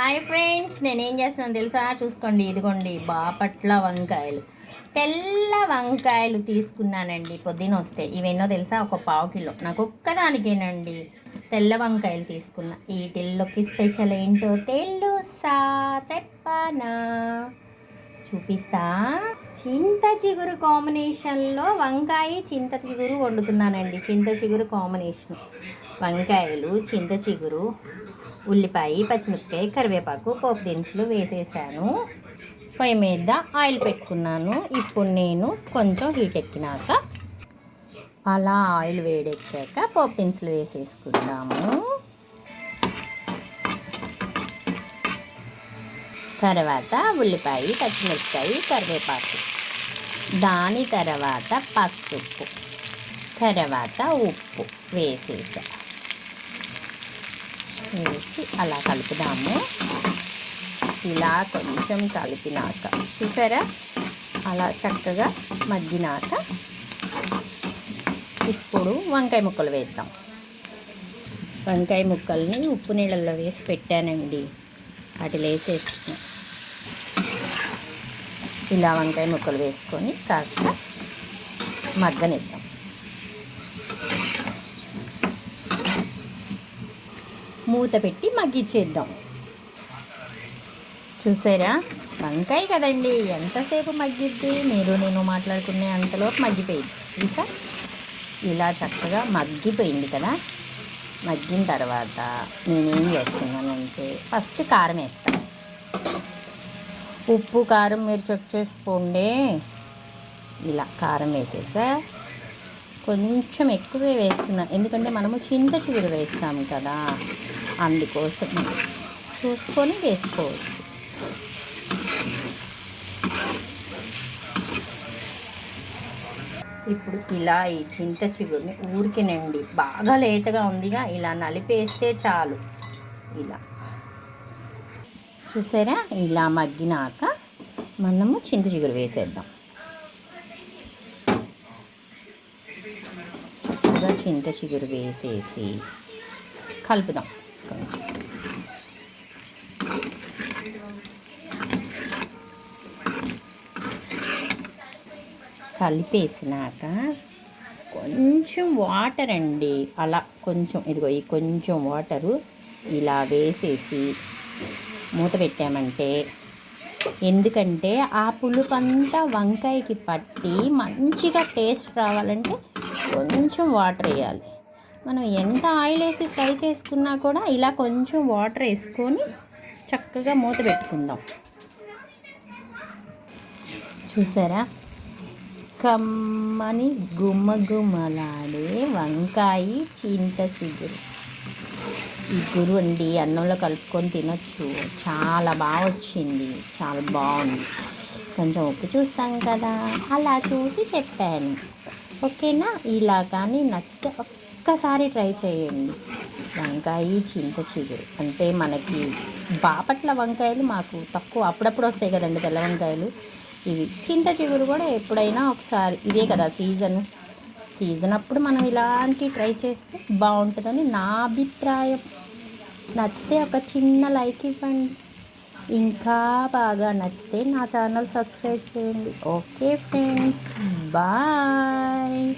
Hi friends నేనేం చేస్తున్నాను తెలుసా? చూసుకోండి ఇదిగోండి బాపట్ల వంకాయలు. తెల్ల వంకాయలు తీసుకున్నానండి పొద్దున వస్తే. ఇవెన్నో తెలుసా? ఒక పావు కిలో. నాకు ఒక్కదానికేనండి. తెల్ల వంకాయలు తీసుకున్నా. ఈ టిల్లోకి స్పెషల్ ఏంటో తెలుసా? చెప్పనా? చూపిస్తా. చింత చిగురు కాంబినేషన్లో వంకాయ చింత చిగురు వండుతున్నానండి. చింత చిగురు కాంబినేషన్. వంకాయలు చింత చిగురు ఉల్లిపాయ పచ్చిమిరపకాయ కరివేపాకు పోపు దినుసులు వేసేసాను. పొయ్యి మీద ఆయిల్ పెట్టుకున్నాను. ఇప్పుడు నేను కొంచెం హీట్ ఎక్కినాక అలా ఆయిల్ వేడెక్కాక పోపు దినుసులు వేసేసుకుందాము. తర్వాత ఉల్లిపాయ పచ్చిమిరపకాయ కరివేపాకు. దాని తర్వాత పసుపు. తర్వాత ఉప్పు వేసేసా. వేసి అలా కలుపుదాము. ఇలా కొంచెం కలిపినాక చూసారా? అలా చక్కగా మగ్గినాక ఇప్పుడు వంకాయ ముక్కలు వేద్దాం. వంకాయ ముక్కల్ని ఉప్పు నీళ్ళల్లో వేసి పెట్టానండి. వాటిలో వేసేస్తున్నా ఇలా వంకాయ ముక్కలు వేసుకొని కాస్త మగ్గనిద్దాం. మూత పెట్టి మగ్గిచ్చేద్దాం. చూసారా? వంకాయ కదండి ఎంతసేపు మగ్గిద్ది? మీరు నేను మాట్లాడుకునే అంతలోపు మగ్గిపోయింది. ఇంకా ఇలా చక్కగా మగ్గిపోయింది కదా? మగ్గిన తర్వాత నేనేం చేస్తున్నానంటే ఫస్ట్ కారం వేస్తాను ఉప్పు కారం మీరు చెక్ చేసుకోండి. ఇలా కారం వేసేసా. కొంచెం ఎక్కువే వేస్తున్నా. ఎందుకంటే మనము చింత చిగురు వేస్తాము కదా. అందుకోసం చూసుకొని వేసుకోవచ్చు. ఇప్పుడు ఇలా ఈ చింత చిగురిని ఊరికినండి బాగా లేతగా ఉందిగా. ఇలా నలిపేస్తే చాలు. ఇలా. చూసారా? ఇలా మగ్గినాక మనము చింత చిగురు వేసేద్దాం. చక్కగా చింత చిగురు వేసేసి కలుపుదాం. కొంచెం కలిపేసినాక కొంచెం వాటర్ అండి. అలా కొంచెం ఇదిగో ఈ కొంచెం వాటరు ఇలా వేసేసి మూత పెట్టామంటే ఎందుకంటే ఆ పులుపంతా వంకాయకి పట్టి మంచిగా టేస్ట్ రావాలంటే కొంచెం వాటర్ వేయాలి. మనం ఎంత ఆయిల్ వేసి ఫ్రై చేసుకున్నా కూడా ఇలా కొంచెం వాటర్ వేసుకొని చక్కగా మూత పెట్టుకుందాం. చూసారా? కమ్మని గుమ్మగుమ్మలాడే వంకాయ చింత చిగురు. ఈ గురు అండి అన్నంలో కలుపుకొని తినొచ్చు. చాలా బాగా వచ్చింది. చాలా బాగుంది. కొంచెం ఉప్పు చూస్తాం కదా. అలా చూసి చెప్పాను. ఓకేనా? ఇలా కానీ నచ్చితే ఒక్కసారి ట్రై చేయండి. వంకాయ చింత చిగురు. అంటే మనకి బాపట్ల వంకాయలు మాకు తక్కువ అప్పుడప్పుడు వస్తాయి కదండి తెల్ల వంకాయలు. ఇవి చింత చిగురు కూడా ఎప్పుడైనా ఒకసారి ఇదే కదా సీజన్. సీజన్ అప్పుడు మనం ఇలాంటి ట్రై చేస్తే బాగుంటుందని నా అభిప్రాయం. నచ్చితే ఒక చిన్న లైక్ ఇవ్వండి. ఇంకా బాగా నచ్చితే నా ఛానల్ సబ్స్క్రైబ్ చేయండి. Okay friends. బాయ్.